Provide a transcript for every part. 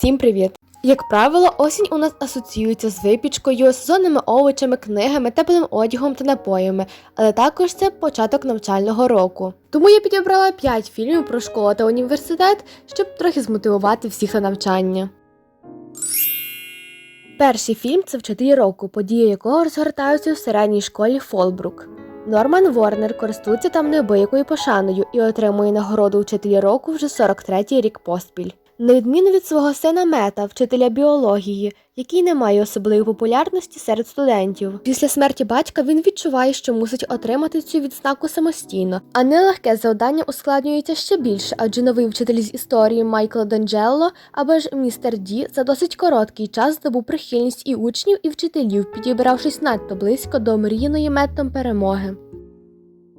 Всім привіт! Як правило, осінь у нас асоціюється з випічкою, сезонними овочами, книгами, теплим одягом та напоями, але також це початок навчального року. Тому я підібрала 5 фільмів про школу та університет, щоб трохи змотивувати всіх на навчання. Перший фільм це вчителі року, події якого розгортаються в середній школі Фолбрук. Норман Ворнер користується там неабиякою пошаною і отримує нагороду вчителі року вже 43-й рік поспіль. На відміну від свого сина Мета, вчителя біології, який не має особливої популярності серед студентів. Після смерті батька він відчуває, що мусить отримати цю відзнаку самостійно, а нелегке завдання ускладнюється ще більше, адже новий вчитель з історії Майкл Данджелло або ж містер Ді за досить короткий час здобув прихильність і учнів, і вчителів, підібравшись надто близько до мрійної метом перемоги.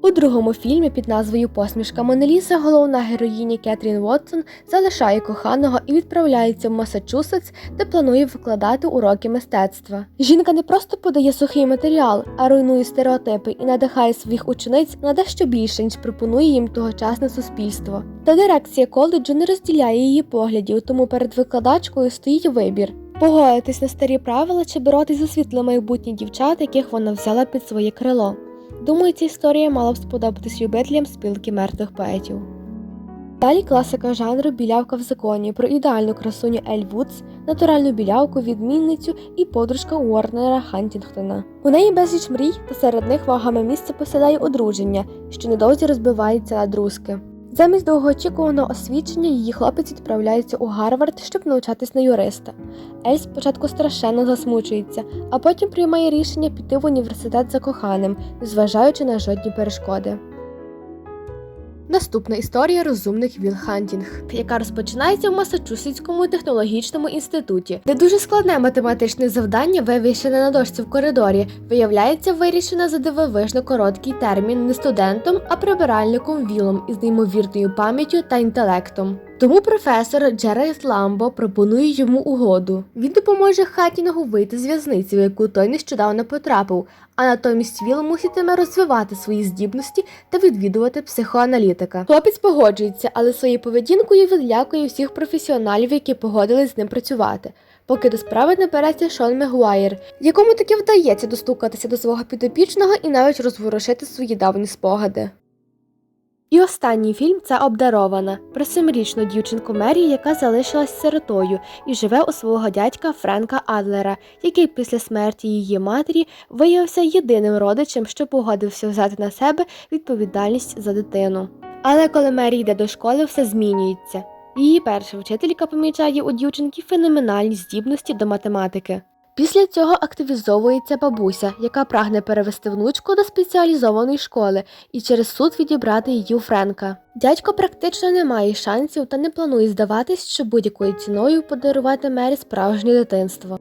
У другому фільмі під назвою Посмішка Монеліса головна героїня Кетрін Вотсон залишає коханого і відправляється в Масачусетс, де планує викладати уроки мистецтва. Жінка не просто подає сухий матеріал, а руйнує стереотипи і надихає своїх учениць на дещо більше, ніж пропонує їм тогочасне суспільство. Та дирекція коледжу не розділяє її поглядів, тому перед викладачкою стоїть вибір. Погодитись на старі правила чи боротись за світле майбутнє дівчат, яких вона взяла під своє крило. Думаю, ця історія мала б сподобатись любителям спілки мертвих поетів. Далі класика жанру білявка в законі про ідеальну красуню Ель Вудс, натуральну білявку, відмінницю і подружка Уорнера Хантінгтона. У неї безліч мрій, та серед них вагами місце посідає одруження, що недовзі розбивається на друзки. Замість довгоочікуваного освідчення її хлопець відправляється у Гарвард, щоб навчатись на юриста. Ель спочатку страшенно засмучується, а потім приймає рішення піти в університет за коханим, незважаючи на жодні перешкоди. Наступна історія розумних вілхантінг, яка розпочинається в Масачусетському технологічному інституті, де дуже складне математичне завдання, вивішене на дошці в коридорі, виявляється вирішено за дивовижно короткий термін не студентом, а прибиральником Вілом із неймовірною пам'яттю та інтелектом. Тому професор Джеральд Ламбо пропонує йому угоду. Він допоможе Хатінгу вийти з в'язниці, в яку той нещодавно потрапив, а натомість Віл муситиме розвивати свої здібності та відвідувати психоаналітика. Хлопець погоджується, але своєю поведінкою відлякує всіх професіоналів, які погодились з ним працювати. Поки до справи не береться Шон Мегуайр, якому таки вдається достукатися до свого підопічного і навіть розворушити свої давні спогади. І останній фільм це обдарована про семирічну дівчинку Мері, яка залишилась сиротою і живе у свого дядька Френка Адлера, який після смерті її матері виявився єдиним родичем, що погодився взяти на себе відповідальність за дитину. Але коли Мері йде до школи, все змінюється. Її перша вчителька помічає у дівчинки феноменальні здібності до математики. Після цього активізовується бабуся, яка прагне перевести внучку до спеціалізованої школи і через суд відібрати її у Френка. Дядько практично не має шансів та не планує здаватись, що будь-якою ціною подарувати Мері справжнє дитинство.